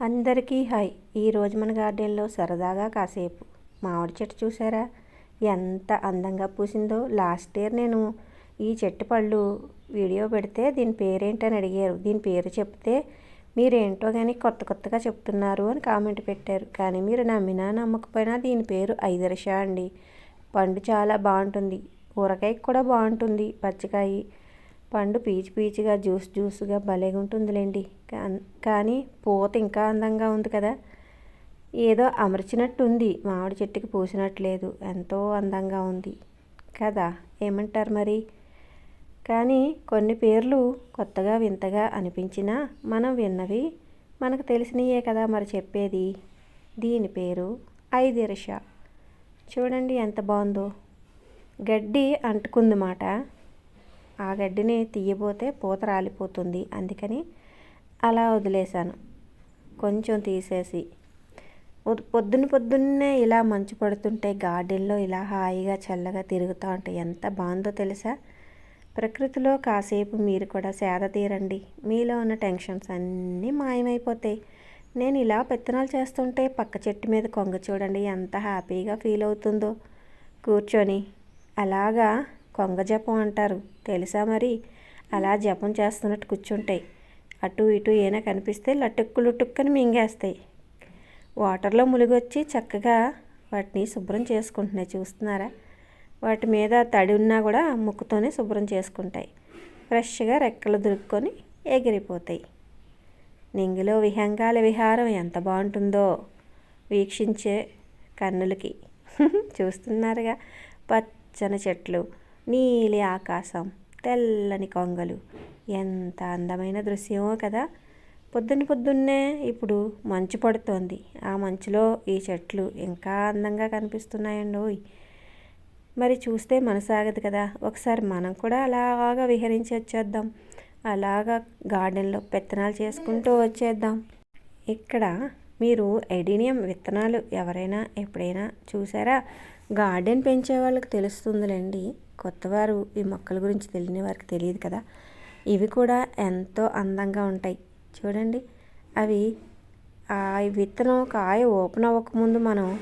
అందరికీ హాయ్. ఈరోజు మన గార్డెన్లో సరదాగా కాసేపు మామిడి చెట్టు చూసారా? ఎంత అందంగా పూసిందో. లాస్ట్ ఇయర్ నేను ఈ చెట్టు పళ్ళు వీడియో పెడితే దీని పేరేంటని అడిగారు. దీని పేరు చెప్తే మీరేంటో కానీ కొత్త కొత్తగా చెప్తున్నారు అని కామెంట్ పెట్టారు. కానీ మీరు నమ్మినా నమ్మకపోయినా దీని పేరు ఐదర్ష అండి. పండు చాలా బాగుంటుంది. ఊరకాయకి కూడా బాగుంటుంది. పచ్చికాయ పండు పీచు పీచుగా జ్యూస్ జ్యూస్గా భలేగా ఉంటుందిలేండి. కానీ పూత ఇంకా అందంగా ఉంది కదా. ఏదో అమర్చినట్టు ఉంది మామిడి చెట్టుకి పూసినట్లేదు. ఎంతో అందంగా ఉంది. కదా ఏమంటారు మరి? కానీ కొన్ని పేర్లు కొత్తగా వింతగా అనిపించినా మనం విన్నవి మనకు తెలిసినయే కదా మరి చెప్పేది. దీని పేరు ఐదిరష. చూడండి ఎంత బాగుందో. గడ్డి అంటుకుందన్నమాట ఆ గడ్డిని తీయబోతే పూత రాలిపోతుంది. అందుకని అలా వదిలేశాను. కొంచెం తీసేసి పొద్దున్న పొద్దున్నే ఇలా మంచు పడుతుంటే గార్డెన్లో ఇలా హాయిగా చల్లగా తిరుగుతూ ఉంటే ఎంత బాగుందో తెలుసా? ప్రకృతిలో కాసేపు మీరు కూడా సేద తీరండి. మీలో ఉన్న టెన్షన్స్ అన్నీ మాయమైపోతాయి. నేను ఇలా పెత్తనాలు చేస్తుంటే పక్క చెట్టు మీద కొంగ చూడండి ఎంత హ్యాపీగా ఫీల్ అవుతుందో. కూర్చొని అలాగా కొంగ జపం అంటారు. తెలుసా మరి? అలా జపం చేస్తున్నట్టు కూర్చుంటాయి. అటు ఇటు ఏనా కనిపిస్తే లటుక్కు లుటుక్కని మింగేస్తాయి. వాటర్లో ములిగొచ్చి చక్కగా వాటిని శుభ్రం చేసుకుంటున్నాయి. చూస్తున్నారా? వాటి మీద తడి ఉన్నా కూడా ముక్కుతోనే శుభ్రం చేసుకుంటాయి. ఫ్రెష్గా రెక్కలు దురుక్కొని ఎగిరిపోతాయి. నింగిలో విహంగాల విహారం ఎంత బాగుంటుందో వీక్షించే కన్నులకి. చూస్తున్నారుగా? పచ్చని చెట్లు. నీలి ఆకాశం తెల్లని కొంగలు. ఎంత అందమైన దృశ్యమో కదా! పొద్దున్న పొద్దున్నే ఇప్పుడు మంచు పడుతోంది. ఆ మంచులో ఈ చెట్లు ఇంకా అందంగా కనిపిస్తున్నాయండి మరి చూస్తే మనసాగదు కదా! ఒకసారి మనం కూడా అలాగా విహరించి వచ్చేద్దాం. అలాగా గార్డెన్లో పెత్తనాలు చేసుకుంటూ వచ్చేద్దాం. ఇక్కడ మీరు ఎడీనియం విత్తనాలు ఎవరైనా ఎప్పుడైనా చూసారా? గార్డెన్ పెంచే వాళ్ళకి తెలుస్తుందిలేండి. కొత్తవారు ఈ మొక్కల గురించి తెలియని వారికి తెలియదు కదా. ఇవి కూడా ఎంతో అందంగా ఉంటాయి. చూడండి. అవి ఆ విత్తనం కాయ ఓపెన్ అవ్వకముందు మనం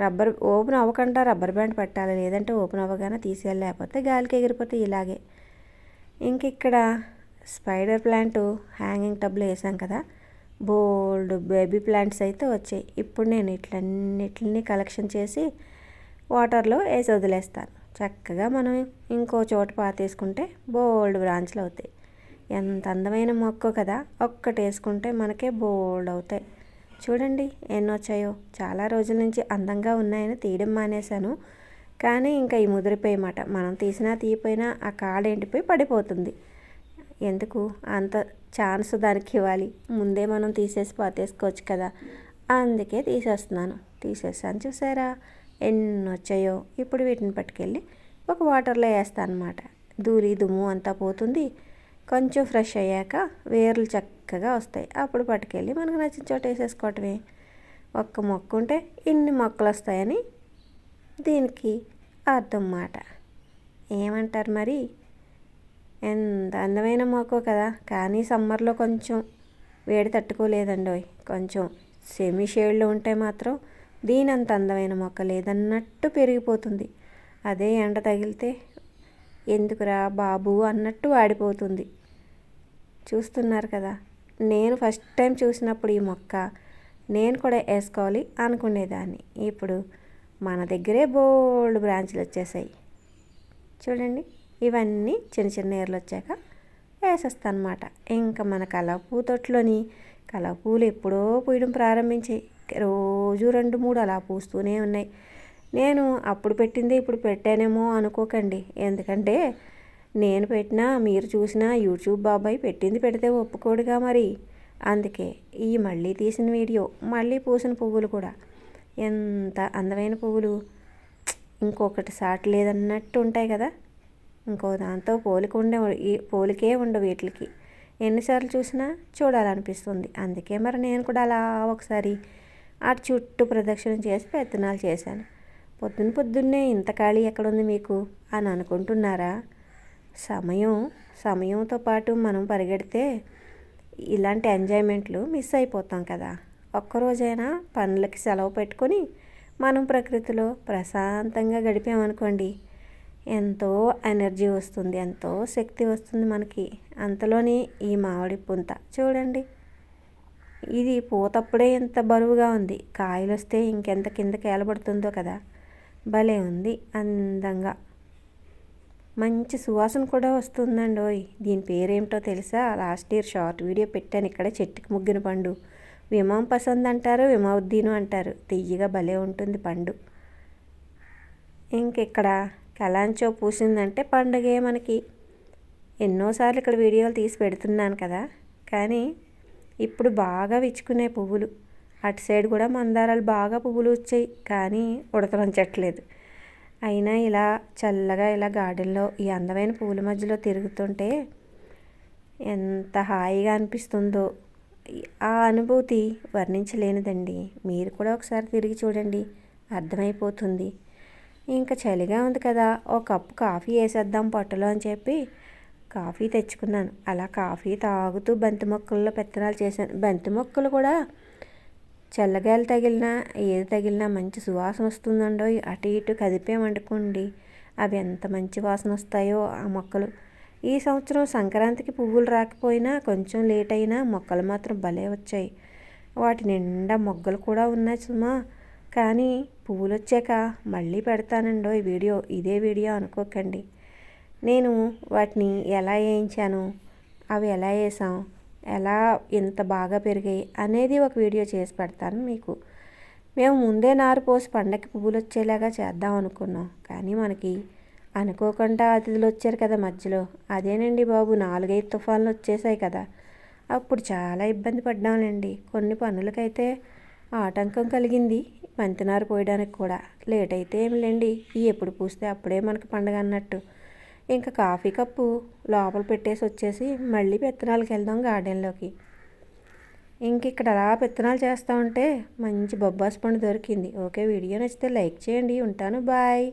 రబ్బర్ ఓపెన్ అవ్వకుండా రబ్బర్ బ్యాండ్ పెట్టాలి. లేదంటే ఓపెన్ అవ్వగానే తీసేయాలి. లేకపోతే గాలికి ఎగిరిపోతే ఇలాగే. ఇంక ఇక్కడ స్పైడర్ ప్లాంట్ హ్యాంగింగ్ టబ్లో వేసాం కదా. బోల్డ్ బేబీ ప్లాంట్స్ అయితే వచ్చాయి. ఇప్పుడు నేను ఇట్లన్నిటిని కలెక్షన్ చేసి వాటర్లో వేసి వదిలేస్తాను. చక్కగా మనం ఇంకో చోట పాతేసుకుంటే బోల్డ్ బ్రాంచ్లు అవుతాయి. ఎంత అందమైన మొక్క కదా! ఒక్కటి వేసుకుంటే మనకే బోల్డ్ అవుతాయి. చూడండి ఎన్ని వచ్చాయో! చాలా రోజుల నుంచి అందంగా ఉన్నాయని తీయడం మానేశాను. కానీ ఇంకా ఈ ముదిరిపోయమాట. మనం తీసినా తీయపోయినా ఆ కాడ ఎండిపోయి పడిపోతుంది. ఎందుకు? అంత ఛాన్స్ దానికి ఇవ్వాలి ముందే మనం తీసేసి పాతేసుకోవచ్చు కదా. అందుకే తీసేస్తున్నాను. తీసేసాను చూసారా? ఎన్ని వచ్చాయో? ఇప్పుడు వీటిని పట్టుకెళ్ళి ఒక వాటర్లో వేస్తాను అనమాట దూరి దుమ్ము అంతా పోతుంది. కొంచెం ఫ్రెష్ అయ్యాక వేర్లు చక్కగా వస్తాయి. అప్పుడు పట్టుకెళ్ళి మనకు నచ్చిన చోట వేసేసుకోవటమే. ఒక్క మొక్క ఉంటే ఇన్ని మొక్కలు వస్తాయని దీనికి అర్థం మాట ఏమంటారు మరి? ఎంత అందమైన మొక్క కదా. కానీ సమ్మర్లో కొంచెం వేడి తట్టుకోలేదండి కొంచెం సెమీ షేడ్లో ఉంటే మాత్రం దీని అంత అందమైన మొక్క లేదన్నట్టు పెరిగిపోతుంది. అదే ఎండ తగిలితే ఎందుకురా బాబు అన్నట్టు వాడిపోతుంది. చూస్తున్నారు కదా. నేను ఫస్ట్ టైం చూసినప్పుడు ఈ మొక్క నేను కూడా వేసుకోవాలి అనుకునేదాన్ని. ఇప్పుడు మన దగ్గరే బోల్డ్ బ్రాంచ్లు వచ్చేసాయి. చూడండి. ఇవన్నీ చిన్న చిన్న ఏర్లు వచ్చాక వేసేస్తాను అనమాట ఇంకా మన కలపూ తొట్టులోని కలపూలు ఎప్పుడో పూయడం ప్రారంభించాయి. రోజు రెండు మూడు అలా పూస్తూనే ఉన్నాయి. నేను అప్పుడు పెట్టింది ఇప్పుడు పెట్టానేమో అనుకోకండి. ఎందుకంటే నేను పెట్టినా మీరు చూసినా యూట్యూబ్ బాబాయ్ పెట్టింది పెడితే ఒప్పుకోడుగా మరి. అందుకే ఈ మళ్ళీ తీసిన వీడియో మళ్ళీ పూసిన పువ్వులు కూడా. ఎంత అందమైన పువ్వులు. ఇంకొకటి సాటి లేదన్నట్టు ఉంటాయి కదా. ఇంకో దాంతో పోలిక ఉండే పోలికే ఉండవు వీటికి. ఎన్నిసార్లు చూసినా చూడాలనిపిస్తుంది. అందుకే మరి నేను కూడా అలా ఒకసారి అటు చుట్టూ ప్రదక్షిణ చేసి పెత్తనాలు చేశాను. పొద్దున్న పొద్దున్నే ఇంత ఖాళీ ఎక్కడుంది మీకు అని అనుకుంటున్నారా? సమయం సమయంతో పాటు మనం పరిగెడితే ఇలాంటి ఎంజాయ్మెంట్లు మిస్ అయిపోతాం కదా. ఒక్కరోజైనా పనులకి సెలవు పెట్టుకొని మనం ప్రకృతిలో ప్రశాంతంగా గడిపామనుకోండి ఎంతో ఎనర్జీ వస్తుంది ఎంతో శక్తి వస్తుంది మనకి. అంతలోని ఈ మామిడి పుంత చూడండి. ఇది పూతప్పుడే ఎంత బరువుగా ఉంది. కాయలు వస్తే ఇంకెంత కిందకి ఏలబడుతుందో కదా. భలే ఉంది అందంగా. మంచి సువాసన కూడా వస్తుందండి ఓయ్. దీని పేరేమిటో తెలుసా? లాస్ట్ ఇయర్ షార్ట్ వీడియో పెట్టాను. ఇక్కడ చెట్టుకి ముగ్గిన పండు. విమం పసంద్ అంటారు విమౌద్దీను అంటారు. తియ్యగా భలే ఉంటుంది పండు. ఇంకెక్కడ? కలాంచో పూసిందంటే పండగే మనకి. ఎన్నోసార్లు ఇక్కడ వీడియోలు తీసి పెడుతున్నాను కదా. కానీ ఇప్పుడు బాగా విచ్చుకునే పువ్వులు. అటు సైడ్ కూడా మందారాలు బాగా పువ్వులు వచ్చాయి. కానీ ఉడతలంచట్లేదు అయినా ఇలా చల్లగా ఇలా గార్డెన్లో ఈ అందమైన పువ్వుల మధ్యలో తిరుగుతుంటే ఎంత హాయిగా అనిపిస్తుందో. ఆ అనుభూతి వర్ణించలేనిదండి. మీరు కూడా ఒకసారి తిరిగి చూడండి. అర్థమైపోతుంది. ఇంకా చలిగా ఉంది కదా ఒక కప్పు కాఫీ వేసేద్దాం పొట్టలో అని చెప్పి కాఫీ తెచ్చుకున్నాను. అలా కాఫీ తాగుతూ బంతి మొక్కల్లో పెత్తనాలు చేశాను. బంతి మొక్కలు కూడా చల్లగాలి తగిలినా ఏది తగిలినా మంచి సువాసన వస్తుందండో అటు ఇటు కదిపామనుకోండి అవి ఎంత మంచి వాసన వస్తాయో ఆ మొక్కలు. ఈ సంవత్సరం సంక్రాంతికి పువ్వులు రాకపోయినా కొంచెం లేట్ అయినా మొక్కలు మాత్రం భలే వచ్చాయి. వాటి నిండా మొగ్గలు కూడా ఉన్నాయి సుమా. కానీ పువ్వులు వచ్చాక మళ్ళీ పెడతానండో ఈ వీడియో ఇదే వీడియో అనుకోకండి. నేను వాటిని ఎలా వేయించాను అవి ఎలా వేసాం ఎలా ఇంత బాగా పెరిగాయి అనేది ఒక వీడియో చేసి పెడతాను మీకు. మేము ముందే నారు పోసి పండగకి పువ్వులు వచ్చేలాగా చేద్దాం అనుకున్నాం. కానీ మనకి అనుకోకుండా అతిథులు వచ్చారు కదా మధ్యలో. అదేనండి బాబు నాలుగైదు తుఫాన్లు వచ్చేసాయి కదా. అప్పుడు చాలా ఇబ్బంది పడ్డాంలేండి. కొన్ని పనులకైతే ఆటంకం కలిగింది. పంతినారు పోయడానికి కూడా. లేట్ అయితే ఏమిలేండి? ఈ ఎప్పుడు పూస్తే అప్పుడే మనకు పండగ అన్నట్టు. ఇంకా కాఫీ కప్పు లోపల పెట్టేసి వచ్చేసి మళ్ళీ పెత్తనాలకు వెళ్దాం గార్డెన్లోకి. ఇంక ఇక్కడ అలా పెత్తనాలు చేస్తూ ఉంటే మంచి బొబ్బాస్ పండు దొరికింది. ఓకే వీడియో నచ్చితే లైక్ చేయండి. ఉంటాను. బాయ్.